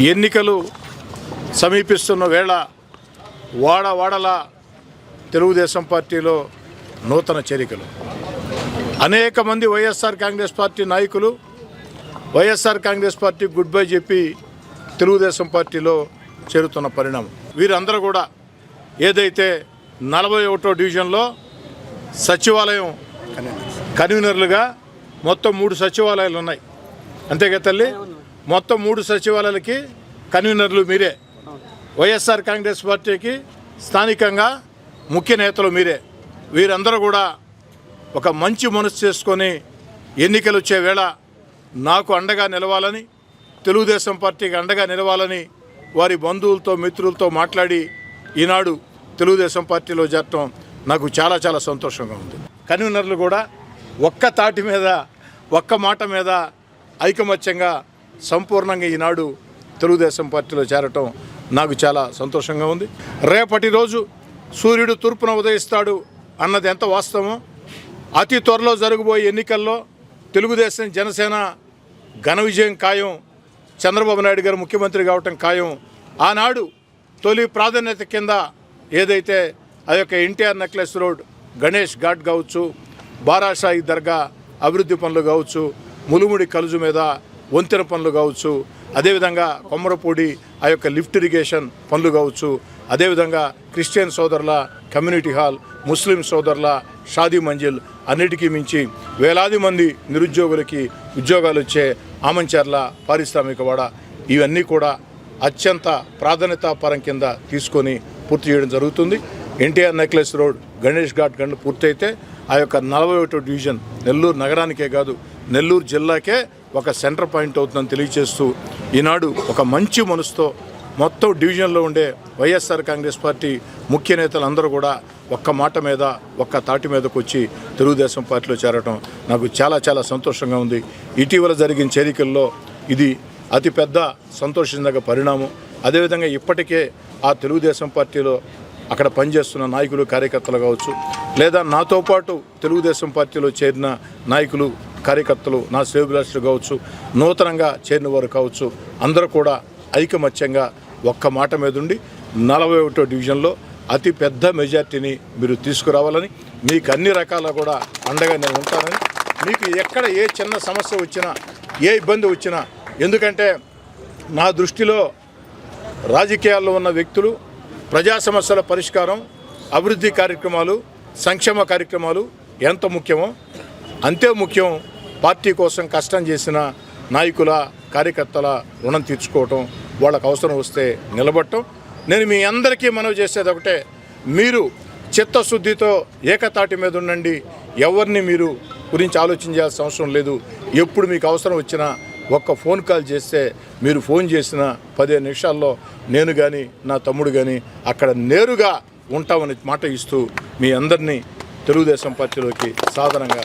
ఎన్నికలు సమీపిస్తున్న వేళ వాడవాడల తెలుగుదేశం పార్టీలో నూతన చేరికలు. అనేక మంది వైఎస్ఆర్ కాంగ్రెస్ పార్టీ నాయకులు YSR Congress party good bye చెప్పి తెలుగుదేశం పార్టీలో చేరుతున్న పరిణామం. వీరందరూ కూడా ఏదైతే నలభై ఒకటో డివిజన్లో సచివాలయం కన్వీనర్లుగా మొత్తం మూడు సచివాలయాలు ఉన్నాయి. అంతేగా తల్లి? మొత్తం మూడు సచివాలయాలకి కన్వీనర్లు మీరే. వైఎస్ఆర్ కాంగ్రెస్ పార్టీకి స్థానికంగా ముఖ్య నేతలు మీరే. వీరందరూ కూడా ఒక మంచి మనసు చేసుకొని ఎన్నికలు వచ్చే వేళ నాకు అండగా నిలవాలని తెలుగుదేశం పార్టీకి అండగా నిలవాలని వారి బంధువులతో మిత్రులతో మాట్లాడి ఈనాడు తెలుగుదేశం పార్టీలో చేరటం నాకు చాలా చాలా సంతోషంగా ఉంది. కన్వీనర్లు కూడా ఒక్క తాటి మీద ఒక్క మాట మీద ఐకమత్యంగా సంపూర్ణంగా ఈనాడు తెలుగుదేశం పార్టీలో చేరటం నాకు చాలా సంతోషంగా ఉంది. రేపటి రోజు సూర్యుడు తూర్పున ఉదయిస్తాడు అన్నది ఎంత వాస్తవం అతి త్వరలో జరగబోయే ఎన్నికల్లో తెలుగుదేశం జనసేన ఘన విజయం ఖాయం చంద్రబాబు నాయుడు గారు ముఖ్యమంత్రి కావటం ఖాయం. ఆనాడు తొలి ప్రాధాన్యత కింద ఏదైతే ఆ యొక్క ఎన్టీఆర్ నెక్లెస్ రోడ్ గణేష్ ఘాట్ కావచ్చు బారాషాయి దర్గా అభివృద్ధి పనులు కావచ్చు ములుముడి కలుజు మీద వంతెన పనులు కావచ్చు అదేవిధంగా కొమ్మరపూడి ఆ యొక్క లిఫ్ట్ ఇరిగేషన్ పనులు కావచ్చు అదేవిధంగా క్రిస్టియన్ సోదరుల కమ్యూనిటీ హాల్ ముస్లిం సోదరుల షాదీ మంజిల్ అన్నిటికీ మించి వేలాది మంది నిరుద్యోగులకి ఉద్యోగాలు వచ్చే ఆమంచర్ల పారిశ్రామికవాడ ఇవన్నీ కూడా అత్యంత ప్రాధాన్యతాపరం కింద తీసుకొని పూర్తి చేయడం జరుగుతుంది. ఎన్టీఆర్ నెక్లెస్ రోడ్ గణేష్ ఘాట్ గంట పూర్తయితే ఆ యొక్క నలభై ఒకటో డివిజన్ నెల్లూరు నగరానికే కాదు నెల్లూరు జిల్లాకే ఒక సెంటర్ పాయింట్ అవుతుందని తెలియజేస్తూ ఈనాడు ఒక మంచి మనసుతో మొత్తం డివిజన్లో ఉండే వైఎస్ఆర్ కాంగ్రెస్ పార్టీ ముఖ్య నేతలందరూ కూడా ఒక్క మాట మీద ఒక్క తాటి మీదకు వచ్చి తెలుగుదేశం పార్టీలో చేరటం నాకు చాలా చాలా సంతోషంగా ఉంది. ఇటీవల జరిగిన చేరికల్లో ఇది అతిపెద్ద సంతోషించదగ్గ పరిణామం. అదేవిధంగా ఇప్పటికే ఆ తెలుగుదేశం పార్టీలో అక్కడ పనిచేస్తున్న నాయకులు కార్యకర్తలు కావచ్చు లేదా నాతో పాటు తెలుగుదేశం పార్టీలో చేరిన నాయకులు కార్యకర్తలు నా శ్రేభిలాషులు కావచ్చు నూతనంగా చేరిన వారు కావచ్చు అందరూ కూడా ఐకమత్యంగా ఒక్క మాట మీదుండి నలభై ఒకటో డివిజన్లో అతి పెద్ద మెజార్టీని మీరు తీసుకురావాలని మీకు అన్ని రకాల కూడా అండగా నేను ఉంటానని మీకు ఎక్కడ ఏ చిన్న సమస్య వచ్చినా ఏ ఇబ్బంది వచ్చినా ఎందుకంటే నా దృష్టిలో రాజకీయాల్లో ఉన్న వ్యక్తులు ప్రజా సమస్యల పరిష్కారం అభివృద్ధి కార్యక్రమాలు సంక్షేమ కార్యక్రమాలు ఎంత ముఖ్యమో అంతే ముఖ్యం పార్టీ కోసం కష్టం చేసిన నాయకుల కార్యకర్తల రుణం తీర్చుకోవటం వాళ్ళకు అవసరం వస్తే నిలబడటం. నేను మీ అందరికీ మనవి చేసేది ఒకటే మీరు చిత్తశుద్ధితో ఏకతాటి మీద ఉండండి. ఎవరిని మీరు గురించి ఆలోచించాల్సిన అవసరం లేదు. ఎప్పుడు మీకు అవసరం వచ్చినా ఒక్క ఫోన్ కాల్ చేస్తే మీరు ఫోన్ చేసిన పదిహేను నిమిషాల్లో నేను కానీ నా తమ్ముడు కానీ అక్కడ నేరుగా ఉంటామని మాట ఇస్తూ మీ అందరినీ తెలుగుదేశం పార్టీలోకి సాధారణంగా